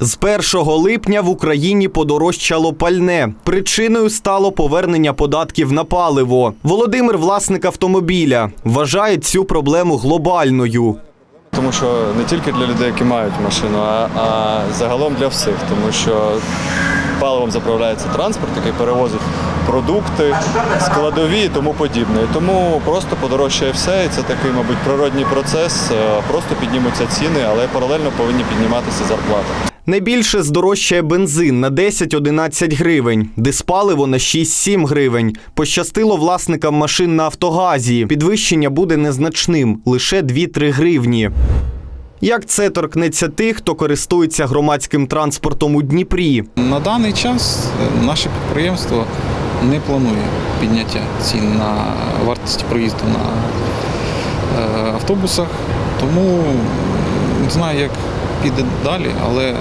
З 1 липня в Україні подорожчало пальне. Причиною стало повернення податків на паливо. Володимир, власник автомобіля, вважає цю проблему глобальною. Тому що не тільки для людей, які мають машину, а, а загалом для всіх, тому що паливом заправляється транспорт, який перевозить продукти, складові і тому подібне. Тому просто подорожчає все, і це такий, мабуть, природній процес. Е, Просто піднімуться ціни, але паралельно повинні підніматися зарплати. Найбільше здорожчає бензин на 10-11 гривень, диспаливо на 6-7 гривень. Пощастило власникам машин на Автогазі. Підвищення буде незначним лише 2-3 гривні. Як це торкнеться тих, хто користується громадським транспортом у Дніпрі? На даний час е, наше підприємство не планує підняття цін на вартість проїзду на е, автобусах, тому не знаю, як піде далі, але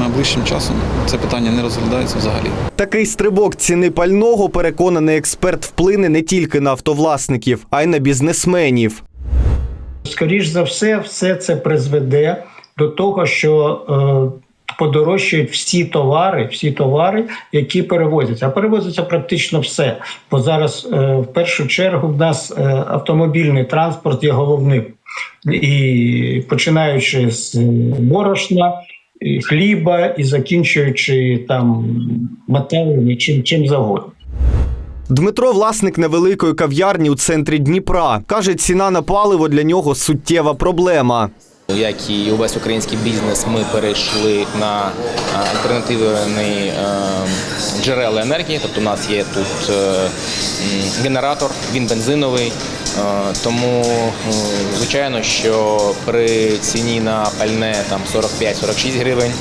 найближчим часом це питання не розглядається взагалі. Такий стрибок ціни пального, переконаний експерт, вплине не тільки на автовласників, а й на бізнесменів. Скоріш за все, все це призведе до того, що е, подорожчають всі товари, всі товари, які перевозяться. А перевозиться практично все. Бо зараз, е, в першу чергу, в нас е, автомобільний транспорт є головним. І починаючи з борошна, хліба і закінчуючи там металами, чим, чим завгодно. Дмитро, власник невеликої кав'ярні у центрі Дніпра, каже, ціна на паливо для нього суттєва проблема. Як і увесь український бізнес, ми перейшли на е, альтернативні е, джерела енергії. Тобто у нас є тут е, генератор, він бензиновий. Тому, звичайно, що при ціні на пальне там 45-46 гривень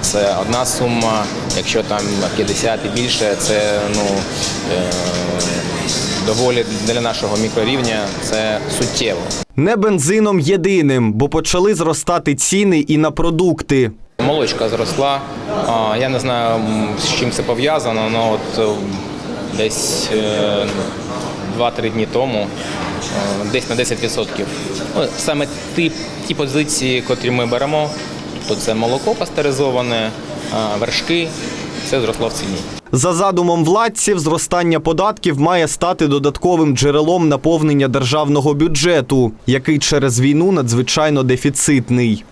це одна сума. Якщо там 50 і більше, це ну е, доволі для нашого мікрорівня це суттєво. Не бензином єдиним, бо почали зростати ціни і на продукти. Молочка зросла. Я не знаю, з чим це пов'язано, але от е, десь е, 2-3 дні тому е, десь на 10%. Ну, Саме ті, ті позиції, котрі ми беремо, то це молоко пастеризоване, вершки, все зросло в ціні. За задумом владців, зростання податків має стати додатковим джерелом наповнення державного бюджету, який через війну надзвичайно дефіцитний.